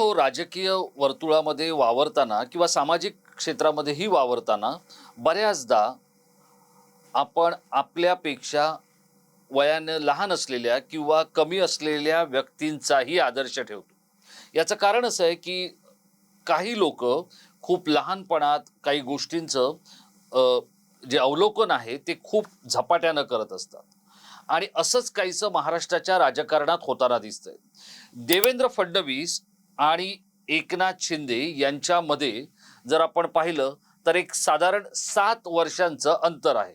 हो राजकीय वर्तुळामध्ये वावरताना किंवा सामाजिक क्षेत्रामध्येही वावरताना बऱ्याचदा आपण आपल्यापेक्षा वयानं लहान असलेल्या किंवा कमी असलेल्या व्यक्तींचाही आदर्श ठेवतो. याचं कारण असं आहे की काही लोक खूप लहानपणात काही गोष्टींचं जे अवलोकन आहे ते खूप झपाट्यानं करत असतात. आणि असंच काहीसं महाराष्ट्राच्या राजकारणात होताना दिसतंय. देवेंद्र फडणवीस आणि एकनाथ शिंदे यांच्यामध्ये जर आपण पाहिलं तर एक साधारण सात वर्षांचं अंतर आहे.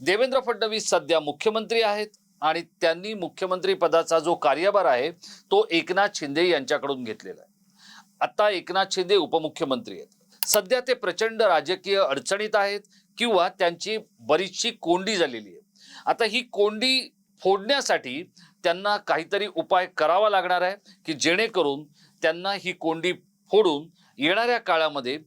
देवेंद्र फडणवीस सध्या मुख्यमंत्री आहेत आणि त्यांनी मुख्यमंत्री पदाचा जो कार्यभार आहे तो एकनाथ शिंदे यांच्याकडून घेतलेला आहे. आता एकनाथ शिंदे उपमुख्यमंत्री आहेत. सध्या ते प्रचंड राजकीय अडचणीत आहेत किंवा त्यांची बरीचशी कोंडी झालेली आहे. आता ही कोंडी फोडण्यासाठी त्यांना काहीतरी उपाय करावा लागणार आहे की जेणेकरून त्यांना ही कोंडी फोडून येणाऱ्या काळामध्ये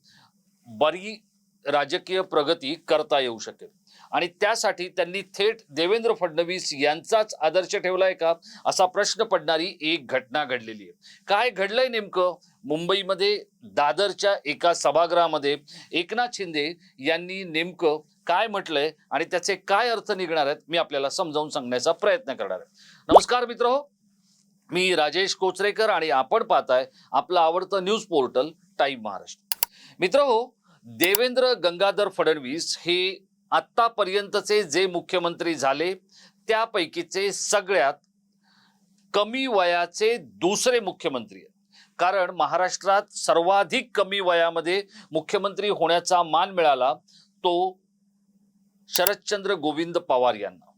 बरी राजकीय प्रगती करता येऊ शकेल. आणि त्यासाठी त्यांनी थेट देवेंद्र फडणवीस यांचाच आदर्श ठेवलाय का? असा प्रश्न पडणारी एक घटना घडलेली आहे. काय घडलंय नेमकं? मुंबईमध्ये दादरच्या एका सभागृहामध्ये एकनाथ शिंदे यांनी नेमकं काय म्हटलंय आणि त्याचे काय अर्थ निघणार आहेत मी आपल्याला समजावून सांगण्याचा प्रयत्न करणार आहे. नमस्कार मित्र हो. मी राजेश कोचरेकर आणि आपण पाहताय आपलं आवडतं न्यूज पोर्टल टाईम महाराष्ट्र. मित्र हो देवेंद्र गंगाधर फडणवीस हे आत्तापर्यंतचे जे मुख्यमंत्री झाले त्यापैकीचे सगळ्यात कमी वयाचे दुसरे मुख्यमंत्री आहेत. कारण महाराष्ट्रात सर्वाधिक कमी वयामध्ये मुख्यमंत्री होण्याचा मान मिळाला तो शरदचंद्र गोविंद पवार यांना.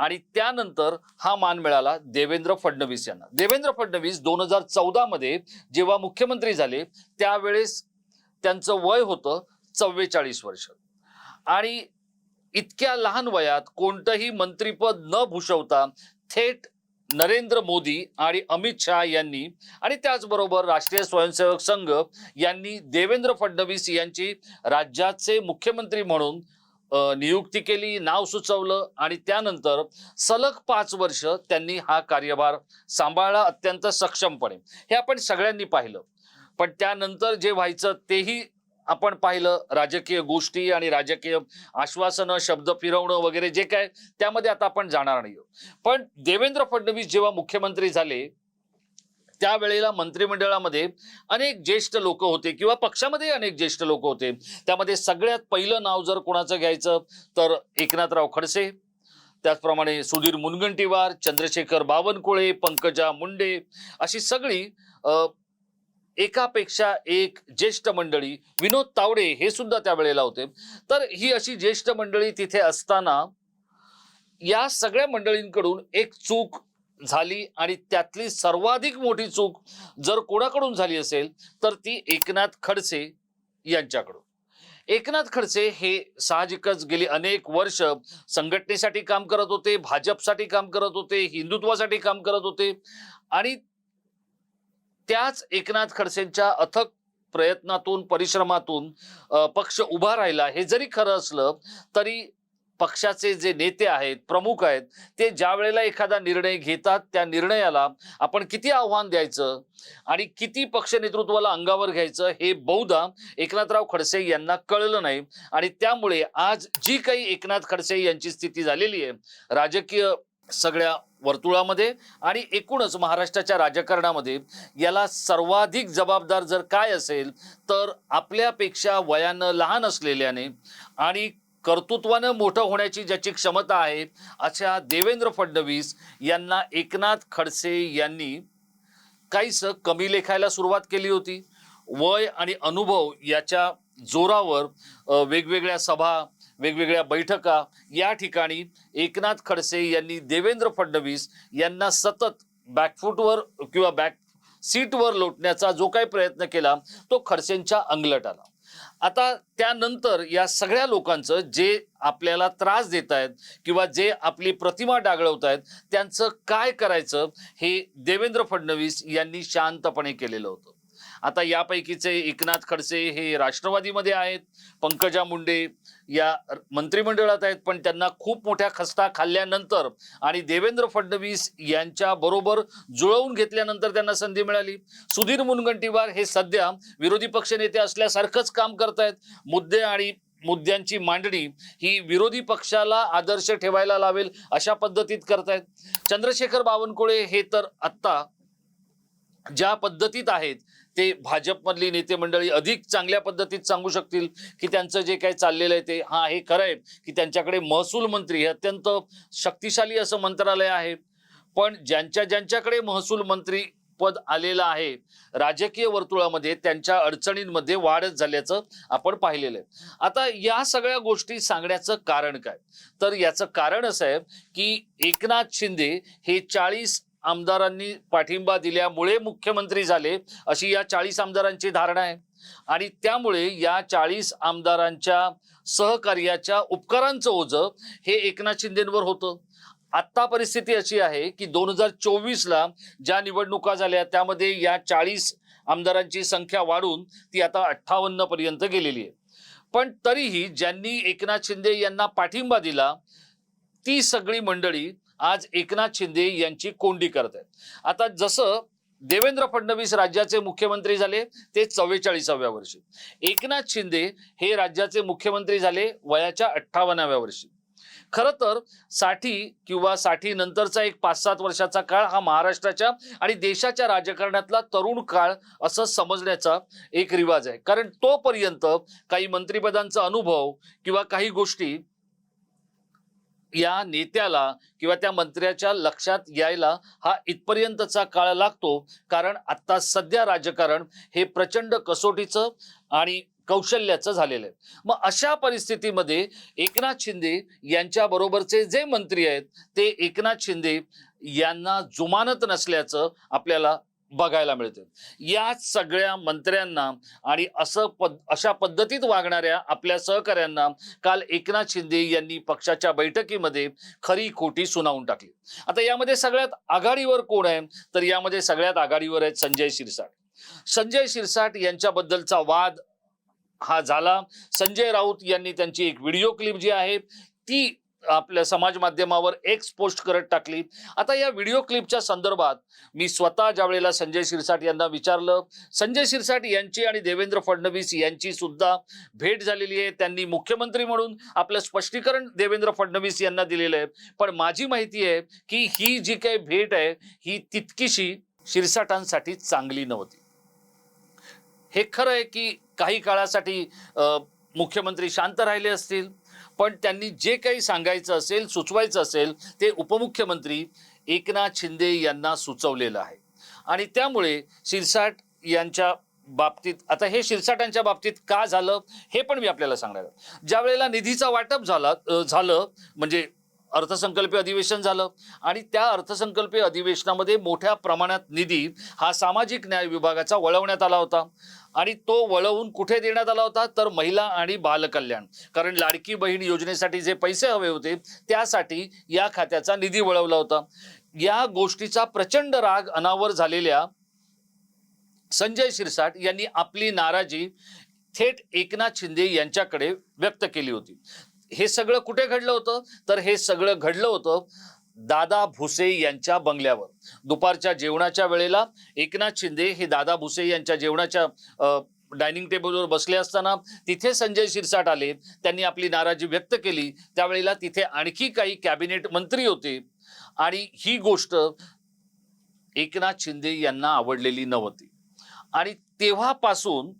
आणि त्यानंतर हा मान मिळाला देवेंद्र फडणवीस यांना. देवेंद्र फडणवीस दोन हजार चौदा मध्ये जेव्हा मुख्यमंत्री झाले त्यावेळेस त्यांचं वय होतं चव्वेचाळीस वर्ष. आणि इतक्या लहान वयात कोणतंही मंत्रीपद न भूषवता थेट नरेंद्र मोदी आणि अमित शहा यांनी आणि त्याचबरोबर राष्ट्रीय स्वयंसेवक संघ यांनी देवेंद्र फडणवीस यांची राज्याचे मुख्यमंत्री म्हणून नियुक्ती केली नाव सुचवलं आणि त्यानंतर सलग पाच वर्ष त्यांनी हा कार्यभार सांभाळला अत्यंत सक्षमपणे. हे आपण सगळ्यांनी पाहिलं. पण त्यानंतर जे व्हायचं तेही आपण पाहिलं. राजकीय गोष्टी आणि राजकीय आश्वासनं शब्द फिरवणं वगैरे जे काय त्यामध्ये आता आपण जाणार नाही पण देवेंद्र फडणवीस जेव्हा मुख्यमंत्री झाले त्यावेळेला मंत्रिमंडळामध्ये अनेक ज्येष्ठ लोक होते किंवा पक्षामध्ये अनेक ज्येष्ठ लोक होते. त्यामध्ये सगळ्यात पहिलं नाव जर कोणाचं घ्यायचं तर एकनाथराव खडसे त्याचप्रमाणे सुधीर मुनगंटीवार चंद्रशेखर बावनकुळे पंकजा मुंडे अशी सगळी एकापेक्षा एक ज्येष्ठ मंडळी विनोद तावडे हे सुद्धा त्यावेळेला होते. तर ही अशी ज्येष्ठ मंडळी तिथे असताना या सगळ्या मंडळींकडून एक चूक झाली आणि त्यातली सर्वाधिक मोठी चूक जर कोणाकडून झाली असेल तर ती एकनाथ खडसे यांच्याकडून. एकनाथ खडसे हे साहजिकच गेली अनेक वर्ष संघटनेसाठी काम करत होते भाजपसाठी काम करत होते हिंदुत्वासाठी काम करत होते आणि त्याच एकनाथ खडसेंच्या अथक प्रयत्नातून परिश्रमातून पक्ष उभा राहिला. हे जरी खरं असलं तरी पक्षाचे जे नेते आहेत प्रमुख आहेत ते ज्या वेळेला एखादा निर्णय घेतात त्या निर्णयाला आपण किती आव्हान द्यायचं आणि किती पक्ष नेतृत्वाला अंगावर घ्यायचं हे बहुधा एकनाथराव खडसे यांना कळलं नाही. आणि त्यामुळे आज जी काही एकनाथ खडसे यांची स्थिती झालेली आहे राजकीय सगळ्या वर्तुळामध्ये आणि एकूणच महाराष्ट्राच्या राजकारणामध्ये याला सर्वाधिक जबाबदार जर काय असेल तर आपल्यापेक्षा वयानं लहान असलेल्याने आणि कर्तृत्वानं मोठं होण्याची ज्याची क्षमता आहे अशा देवेंद्र फडणवीस यांना एकनाथ खडसे यांनी काहीसं कमी लेखायला सुरुवात केली होती. वय आणि अनुभव याच्या जोरावर वेगवेगळ्या सभा वेगवेगळ्या बैठका या ठिकाणी एकनाथ खडसे यांनी देवेंद्र फडणवीस यांना सतत बॅकफूटवर किंवा बॅक सीटवर लोटण्याचा जो काही प्रयत्न केला तो खडसेंच्या अंगलट आला. आता त्यानंतर या सगळ्या लोकांचं जे आपल्याला त्रास देत आहेत किंवा जे आपली प्रतिमा डागळवत आहेत त्यांचं काय करायचं हे देवेंद्र फडणवीस यांनी शांतपणे केलेलं होतं. आता यापैकीचे एकनाथ खडसे हे राष्ट्रवादीमध्ये आहेत पंकजा मुंडे या मंत्रिमंडळात आहेत पण त्यांना खूप मोठ्या खस्ता खाल्ल्यानंतर आणि देवेंद्र फडणवीस यांच्या बरोबर जुळवून घेतल्यानंतर त्यांना संधी मिळाली. सुधीर मुनगंटीवार हे सध्या विरोधी पक्षनेते असल्यासारखंच काम करतायत. मुद्दे आणि मुद्द्यांची मांडणी ही विरोधी पक्षाला आदर्श ठेवायला लावेल अशा पद्धतीत करतायत. चंद्रशेखर बावनकुळे हे तर आत्ता ज्या पद्धतीत आहेत ते भाजपमधली नेते मंडळी अधिक चांगल्या पद्धतीत सांगू शकतील की त्यांचं जे काही चाललेलं आहे ते. हा हे खरं आहे की त्यांच्याकडे महसूल मंत्री हे अत्यंत शक्तिशाली असं मंत्रालय आहे. पण ज्यांच्या ज्यांच्याकडे महसूल मंत्री पद आलेलं आहे राजकीय वर्तुळामध्ये त्यांच्या अडचणींमध्ये वाढच झाल्याचं आपण पाहिलेलं आहे. आता या सगळ्या गोष्टी सांगण्याचं कारण काय? तर याचं कारण असं आहे की एकनाथ शिंदे हे चाळीस आमदारांनी पाठिंबा दिल्यामुळे मुख्यमंत्री झाले अशी या चाळीस आमदारांची धारणा आहे. आणि त्यामुळे या चाळीस आमदारांच्या सहकार्याच्या उपकारांचं ओझं हे एकनाथ शिंदेंवर होतं. आत्ता परिस्थिती अशी आहे की दोन हजार चोवीसला ज्या निवडणुका झाल्या त्यामध्ये या चाळीस आमदारांची संख्या वाढून ती आता अठ्ठावन्न पर्यंत गेलेली आहे. पण तरीही ज्यांनी एकनाथ शिंदे यांना पाठिंबा दिला ती सगळी मंडळी आज एकनाथ शिंदे यांची कोंडी करत आहेत. आता जसं देवेंद्र फडणवीस राज्याचे मुख्यमंत्री झाले ते चव्वेचाळीसाव्या वर्षी. एकनाथ शिंदे हे राज्याचे मुख्यमंत्री झाले वयाच्या अठ्ठावन्नाव्या वर्षी. खरं तर साठी किंवा साठी नंतरचा एक पाच सात वर्षाचा काळ हा महाराष्ट्राच्या आणि देशाच्या राजकारणातला तरुण काळ असं समजण्याचा एक रिवाज आहे. कारण तोपर्यंत काही मंत्रिपदांचा अनुभव किंवा काही गोष्टी या नेत्याला किंवा त्या मंत्र्याच्या लक्षात यायला हा इथपर्यंतचा काळ लागतो. कारण आत्ता सध्या राजकारण हे प्रचंड कसोटीचं आणि कौशल्याचं झालेलं आहे. मग अशा परिस्थितीमध्ये एकनाथ शिंदे यांच्या बरोबरचे जे मंत्री आहेत ते एकनाथ शिंदे यांना जुमानत नसल्याचं आपल्याला बघायला मिळते या सगळ्या मंत्र्यांना आणि असं पद अशा पद्धतीत वागणाऱ्या आपल्या सहकाऱ्यांना काल एकनाथ शिंदे यांनी पक्षाच्या बैठकीमध्ये खरी खोटी सुनावून टाकली. आता यामध्ये सगळ्यात आघाडीवर कोण आहे? तर यामध्ये सगळ्यात आघाडीवर आहेत संजय शिरसाट. संजय शिरसाट यांच्याबद्दलचा वाद हा झाला. संजय राऊत यांनी त्यांची एक व्हिडिओ क्लिप जी आहे ती आपल्या समाज माध्यमावर एक्स पोस्ट करत टाकली. आता या व्हिडिओ क्लिपच्या संदर्भात मी स्वतः ज्या वेळेला संजय शिरसाट यांना विचारलं संजय शिरसाट यांची आणि देवेंद्र फडणवीस यांची सुद्धा भेट झालेली आहे. त्यांनी मुख्यमंत्री म्हणून आपलं स्पष्टीकरण देवेंद्र फडणवीस यांना दिलेलं आहे. पण माझी माहिती आहे की ही जी काही भेट आहे ही तितकीशी शिरसाटांसाठी चांगली नव्हती. हे खरं आहे की काही काळासाठी मुख्यमंत्री शांत राहिले असतील पण त्यांनी जे काही सांगायचं असेल सुचवायचं असेल ते उपमुख्यमंत्री एकनाथ शिंदे यांना सुचवलेलं आहे. आणि त्यामुळे शिरसाट यांच्या बाबतीत आता हे शिरसाटांच्या बाबतीत का झालं हे पण मी आपल्याला सांगणार आहे. ज्या वेळेला निधीचा वाटप झाला झालं म्हणजे अर्थसंकल्पीय अधिवेशन झालं आणि त्या अर्थसंकल्पीय अधिवेशनामध्ये मोठ्या प्रमाणात निधी हा सामाजिक न्याय विभागाचा वळवण्यात आला होता. आणि तो वळवून कुठे देण्यात आला होता? तर महिला आणि बालकल्याण कारण लाडकी बहीण योजनेसाठी जे पैसे हवे होते त्यासाठी या खात्याचा निधी वळवला होता. या गोष्टीचा प्रचंड राग अनावर झालेल्या संजय शिरसाट यांनी आपली नाराजी थेट एकनाथ शिंदे यांच्याकडे व्यक्त केली होती. हे सगळं कुठे घडलं होतं? तर हे सगळं घडलं होतं दादा भुसे यांच्या बंगल्यावर. दुपारच्या जेवणाच्या वेळेला एकनाथ शिंदे हे दादा भुसे यांच्या जेवणाच्या डायनिंग टेबलवर बसले असताना तिथे संजय शिरसाट आले. त्यांनी आपली नाराजी व्यक्त केली. त्यावेळेला तिथे आणखी काही कॅबिनेट मंत्री होते. आणि ही गोष्ट एकनाथ शिंदे यांना आवडलेली नव्हती. आणि तेव्हापासून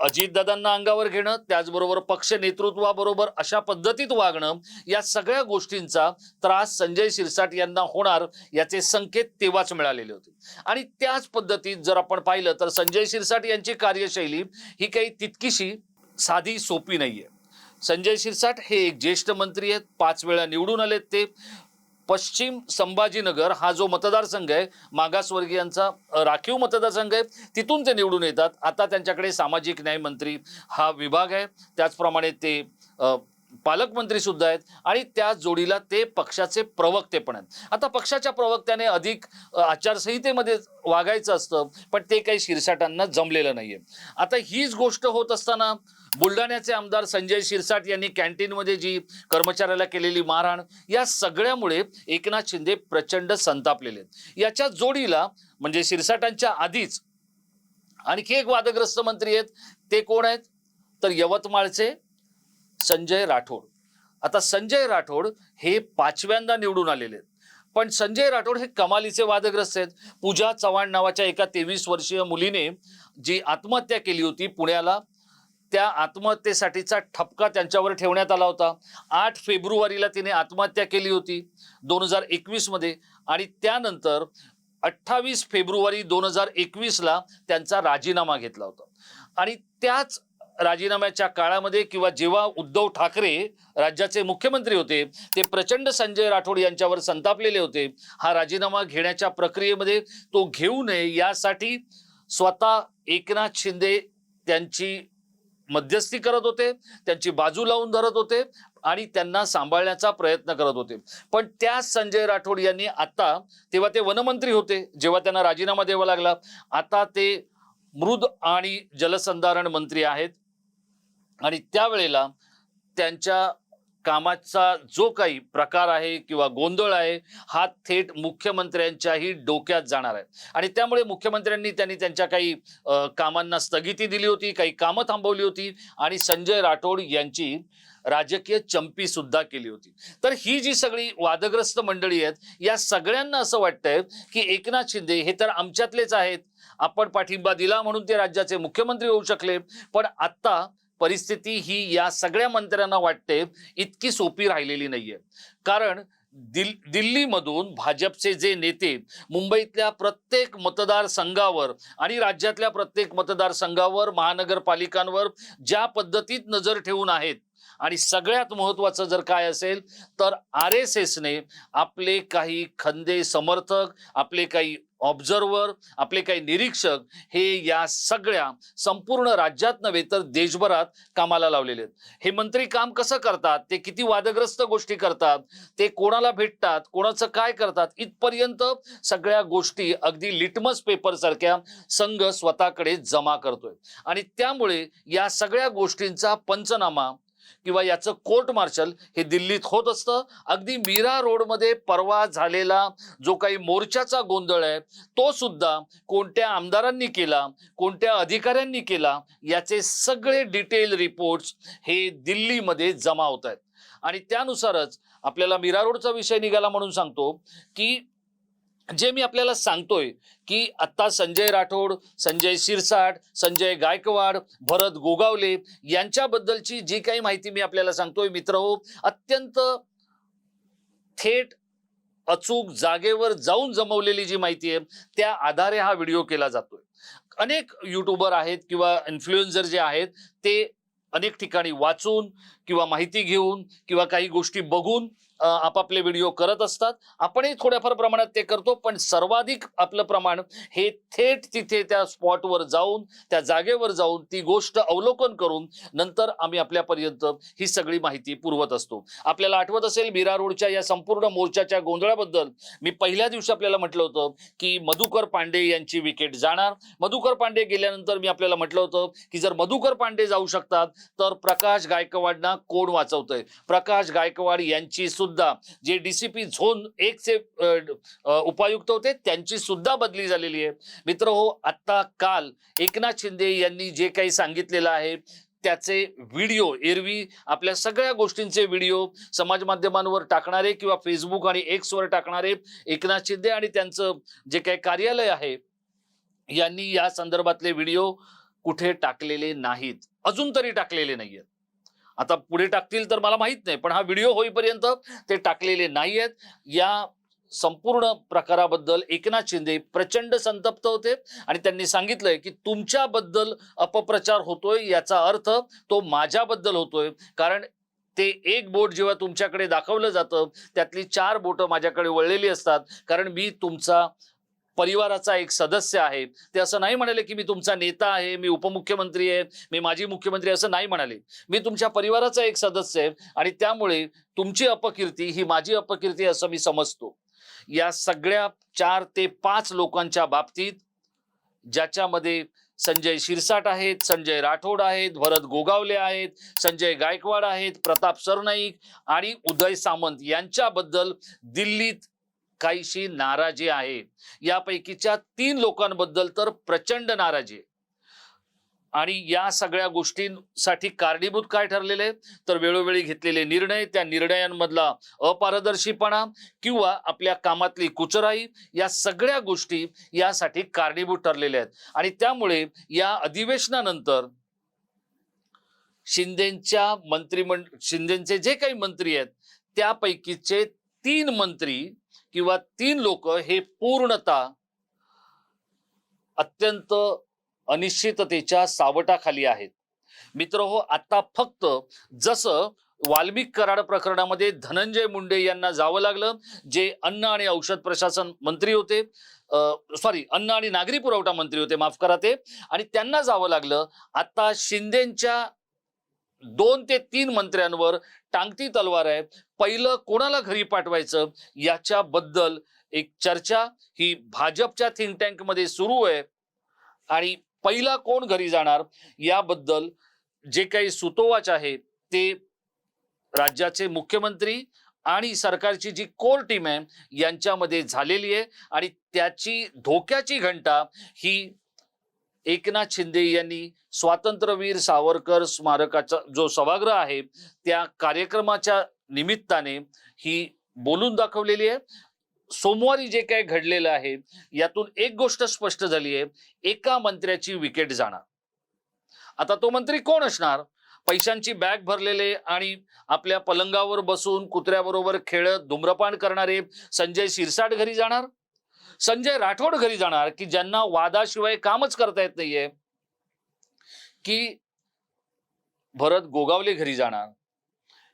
अजितदादांना अंगावर घेणं त्याचबरोबर पक्ष नेतृत्वाबरोबर अशा पद्धतीत वागणं या सगळ्या गोष्टींचा त्रास संजय शिरसाट यांना होणार याचे संकेत तेव्हाच मिळालेले होते. आणि त्याच पद्धतीत जर आपण पाहिलं तर संजय शिरसाट यांची कार्यशैली ही काही तितकीशी साधी सोपी नाहीये. संजय शिरसाट हे एक ज्येष्ठ मंत्री आहेत पाच वेळा निवडून आलेत ते. पश्चिम संभाजीनगर हा जो मतदारसंघ आहे मागासवर्गीयांचा राखीव मतदारसंघ आहे तिथून ते निवडून येतात. आता त्यांच्याकडे सामाजिक न्याय मंत्री हा विभाग आहे. त्याचप्रमाणे ते पालकमंत्री सुद्धा आहेत आणि त्या जोडीला ते पक्षाचे प्रवक्ते पण आहेत. आता पक्षाच्या प्रवक्त्याने अधिक आचारसंहितेमध्ये वागायचं असतं पण ते काही शिरसाटांना जमलेलं नाहीये. आता हीच गोष्ट होत असताना बुलढाण्याचे आमदार संजय शिरसाट यांनी कॅन्टीनमध्ये जी कर्मचाऱ्याला केलेली मारहाण या सगळ्यामुळे एकनाथ शिंदे प्रचंड संतापलेले आहेत. याच्या जोडीला म्हणजे शिरसाटांच्या आधीच आणखी एक वादग्रस्त मंत्री आहेत. ते कोण आहेत? तर यवतमाळचे संजय राठोड. आता संजय राठोड हे पाचव्यांदा निवडून आलेले आहेत. पण संजय राठोड हे कमालीचे वादग्रस्त आहेत. पूजा चव्हाण नावाच्या एका तेवीस वर्षीय मुलीने जी आत्महत्या केली होती पुण्याला त्या आत्महत्येसाठीचा ठपका त्यांच्यावर ठेवण्यात आला होता. आठ फेब्रुवारीला तिने आत्महत्या केली होती दोन हजार एकवीसमध्ये. आणि त्यानंतर अठ्ठावीस फेब्रुवारी दोन हजार एकवीसला त्यांचा राजीनामा घेतला होता. आणि त्याच राजीनाम्याच्या काळामध्ये किंवा जेव्हा उद्धव ठाकरे राज्याचे मुख्यमंत्री होते ते प्रचंड संजय राठोड यांच्यावर संतापलेले होते. हा राजीनामा घेण्याच्या प्रक्रियेमध्ये तो घेऊ नये यासाठी स्वतः एकनाथ शिंदे त्यांची मध्यस्थी करत होते त्यांची बाजू लावून धरत होते आणि त्यांना सांभाळण्याचा प्रयत्न करत होते. पण त्याच संजय राठोड यांनी आता तेव्हा ते वनमंत्री होते जेव्हा त्यांना राजीनामा द्यावा लागला आता ते मृद आणि जलसंधारण मंत्री आहेत. आणि त्यावेळेला त्यांच्या कामाचा जो काही प्रकार आहे किंवा गोंधळ आहे हा थेट मुख्यमंत्र्यांच्याही डोक्यात जाणार आहे. आणि त्यामुळे मुख्यमंत्र्यांनी त्यांनी त्यांच्या काही कामांना स्थगिती दिली होती काही कामं थांबवली होती आणि संजय राठोड यांची राजकीय चंपी सुद्धा केली होती. तर ही जी सगळी वादग्रस्त मंडळी आहेत या सगळ्यांना असं वाटतंय की एकनाथ शिंदे हे तर आमच्यातलेच आहेत. आपण पाठिंबा दिला म्हणून ते राज्याचे मुख्यमंत्री होऊ शकले. पण आता परिस्थिती ही या सगळ्या मंत्र्यांना वाटते इतकी सोपी राहिलेली नाहीये. कारण दिल दिल्लीमधून भाजपचे जे नेते मुंबईतल्या प्रत्येक मतदारसंघावर आणि राज्यातल्या प्रत्येक मतदारसंघावर महानगरपालिकांवर ज्या पद्धतीत नजर ठेवून आहेत आणि सगळ्यात महत्वाचं जर काय असेल तर आर एस एसने आपले काही खंदे समर्थक आपले काही ऑब्झर्वर आपले काही निरीक्षक हे या सगळ्या संपूर्ण राज्यात नव्हे तर देशभरात कामाला लावलेले आहेत. हे मंत्री काम कसं करतात? ते किती वादग्रस्त गोष्टी करतात? ते कोणाला भेटतात? कोणाचं काय करतात? इथपर्यंत सगळ्या गोष्टी अगदी लिटमस पेपर सारख्या संघ स्वतःकडे जमा करतोय. आणि त्यामुळे या सगळ्या गोष्टींचा पंचनामा किंवा याचं कोर्ट मार्शल हे दिल्लीत होत असतं. अगदी मीरा रोडमध्ये परवा झालेला जो काही मोर्चाचा गोंधळ आहे तो सुद्धा कोणत्या आमदारांनी केला कोणत्या अधिकाऱ्यांनी केला याचे सगळे डिटेल रिपोर्ट्स हे दिल्लीमध्ये जमा होत आहेत. आणि त्यानुसारच आपल्याला मीरा रोडचा विषय निघाला म्हणून सांगतो की जे मी आपल्याला सांगतोय की आता संजय राठोड संजय शिरसाट संजय गायकवाड भरत गोगावले यांच्याबद्दलची जी काही माहिती मी आपल्याला सांगतोय मित्र हो अत्यंत थेट अचूक जागेवर जाऊन जमवलेली जी माहिती आहे त्या आधारे हा व्हिडिओ केला जातोय. अनेक युट्यूबर आहेत किंवा इन्फ्लुएन्झर जे आहेत ते अनेक ठिकाणी वाचून किंवा माहिती घेऊन किंवा काही गोष्टी बघून आपापले व्हिडिओ करत असतात. आपणही थोड्याफार प्रमाणात ते करतो पण सर्वाधिक आपलं प्रमाण हे थेट तिथे त्या स्पॉटवर जाऊन त्या जागेवर जाऊन ती गोष्ट अवलोकन करून नंतर आम्ही आपल्यापर्यंत ही सगळी माहिती पुरवत असतो. आपल्याला आठवत असेल मीरा रोडच्या या संपूर्ण मोर्चाच्या गोंधळाबद्दल मी पहिल्या दिवशी आपल्याला म्हटलं होतं की मधुकर पांडे यांची विकेट जाणार. मधुकर पांडे गेल्यानंतर मी आपल्याला म्हटलं होतं की जर मधुकर पांडे जाऊ शकतात तर प्रकाश गायकवाडना कोण वाचवतंय? प्रकाश गायकवाड यांची सुद्धा जे डीसीपी झोन एक उपायुक्त होते त्यांची सुद्धा बदली झालेली आहे. मित्र हो आता काल एकनाथ शिंदे यांनी जे काही सांगितलेलं आहे त्याचे व्हिडिओ एरवी आपल्या सगळ्या गोष्टींचे व्हिडिओ समाज माध्यमांवर टाकणारे किंवा फेसबुक आणि एक्सवर टाकणारे एकनाथ शिंदे आणि त्यांचं जे काही कार्यालय आहे यांनी या संदर्भातले व्हिडिओ कुठे टाकलेले नाहीत. अजून तरी टाकलेले नाहीयेत. आता पुढे टाकतील तर मला माहीत नाही पण हा व्हिडिओ होईपर्यंत ते टाकलेले नाही आहेत या संपूर्ण प्रकाराबद्दल एकनाथ शिंदे प्रचंड संतप्त होते आणि त्यांनी सांगितलंय की तुमच्याबद्दल अपप्रचार होतोय याचा अर्थ तो माझ्याबद्दल होतोय. कारण ते एक बोट जेव्हा तुमच्याकडे दाखवलं जातं त्यातली चार बोटं माझ्याकडे वळलेली असतात. कारण मी तुमचा परिवाराचा एक सदस्य आहे. ते असं नाही म्हणाले की मी तुमचा नेता आहे मी उपमुख्यमंत्री आहे मी माजी मुख्यमंत्री असं नाही म्हणाले. मी तुमच्या परिवाराचा एक सदस्य आहे आणि त्यामुळे तुमची अपकीर्ती ही माझी अपकीर्ती असं मी समजतो. या सगळ्या चार ते पाच लोकांच्या बाबतीत ज्याच्यामध्ये संजय शिरसाट आहेत संजय राठोड आहेत भरत गोगावले आहेत संजय गायकवाड आहेत प्रताप सरनाईक आणि उदय सामंत यांच्याबद्दल दिल्लीत काहीशी नाराजी आहे. यापैकीच्या तीन लोकांबद्दल तर प्रचंड नाराजी आहे. आणि या सगळ्या गोष्टींसाठी कारणीभूत काय ठरलेले तर वेळोवेळी घेतलेले निर्णय त्या निर्णयांमधला अपारदर्शीपणा किंवा आपल्या कामातली कुचराई या सगळ्या गोष्टी यासाठी कारणीभूत ठरलेल्या आहेत. आणि त्यामुळे या अधिवेशनानंतर शिंदेच्या मंत्रिमंड शिंदेचे जे काही मंत्री आहेत त्यापैकीचे तीन मंत्री किंवा तीन लोक हे पूर्णतः अत्यंत अनिश्चिततेच्या सावटाखाली आहेत. मित्र हो आता फक्त जसं वाल्मिक कराड प्रकरणामध्ये धनंजय मुंडे यांना जावं लागलं जे अन्न आणि औषध प्रशासन मंत्री होते सॉरी अन्न आणि नागरी पुरवठा मंत्री होते माफ करा ते आणि त्यांना जावं लागलं. आता शिंदेच्या दोन ते तीन मंत्र्यांवर टांगती तलवार आहे. पहिलं कोणाला घरी पाठवायचं? याच्याबद्दल एक चर्चा ही भाजपच्या थिंक टँकमध्ये सुरू आहे. आणि पहिला कोण घरी जाणार? याबद्दल जे काही सुतोवाच आहे ते राज्याचे मुख्यमंत्री आणि सरकारची जी कोर टीम आहे यांच्यामध्ये झालेली आहे. आणि त्याची धोक्याची घंटा ही एकनाथ शिंदे यांनी स्वातंत्र्यवीर सावरकर स्मारकाचा जो सभागृह आहे त्या कार्यक्रमाच्या निमित्ताने ही बोलून दाखवलेली आहे. सोमवारी जे काही घडलेलं आहे यातून एक गोष्ट स्पष्ट झाली आहे. एका मंत्र्याची विकेट जाणार. आता तो मंत्री कोण असणार? पैशांची बॅग भरलेले आणि आपल्या पलंगावर बसून कुत्र्याबरोबर खेळत धूम्रपान करणारे संजय शिरसाट घरी जाणार? संजय राठोड घरी जाणार की ज्यांना वादाशिवाय कामच करता येत नाहीये? की भरत गोगावले घरी जाणार?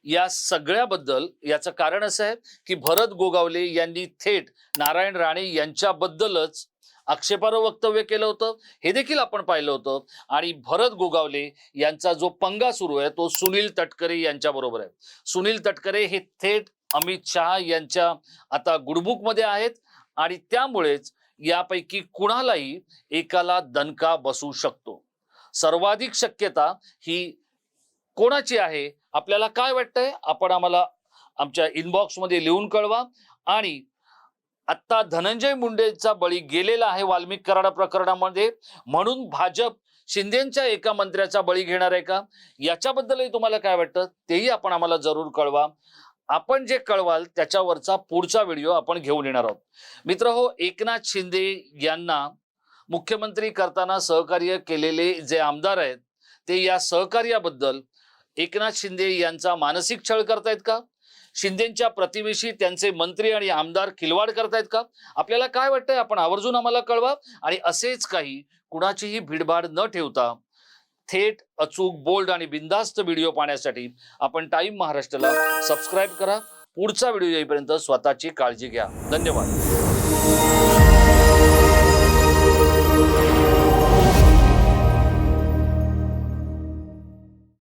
या सगळ्याबद्दल याचं कारण असं आहे की भरत गोगावले यांनी थेट नारायण राणे यांच्याबद्दलच आक्षेपार्ह वक्तव्य केलं होतं. हे देखील आपण पाहिलं होतं. आणि भरत गोगावले यांचा जो पंगा सुरू आहे तो सुनील तटकरे यांच्याबरोबर आहे. सुनील तटकरे हे थेट अमित शहा यांच्या आता गुडबुकमध्ये आहेत. आणि त्यामुळेच यापैकी कुणालाही एकाला दणका बसू शकतो. सर्वाधिक शक्यता ही कोणाची आहे? आपल्याला काय वाटतंय? आपण आम्हाला आमच्या इनबॉक्समध्ये लिहून कळवा. आणि आत्ता धनंजय मुंडेचा बळी गेलेला आहे वाल्मिक कराडा प्रकरणामध्ये. म्हणून भाजप शिंदेच्या एका मंत्र्याचा बळी घेणार आहे का? याच्याबद्दलही तुम्हाला काय वाटतं? तेही आपण आम्हाला जरूर कळवा. आपण जे कळवाल त्याच्यावरचा पुढचा व्हिडिओ आपण घेऊन येणार आहोत. मित्र हो एकनाथ शिंदे यांना मुख्यमंत्री करताना सहकार्य केलेले जे आमदार आहेत ते या सहकार्याबद्दल एकनाथ शिंदे यांचा मानसिक छळ करतायत का? शिंदेच्या प्रतिवेशी त्यांचे मंत्री आणि आमदार खिलवाड करतायत का? आपल्याला काय वाटतंय? आपण आवर्जून आम्हाला कळवा. आणि असेच काही कुणाचीही भीडभाड न ठेवता थेट अचूक बोल्ड आणि बिंदास्त व्हिडिओ पाहण्यासाठी आपण टाइम महाराष्ट्राला सबस्क्राईब करा. पुढचा व्हिडिओ येईपर्यंत स्वतःची काळजी घ्या. धन्यवाद.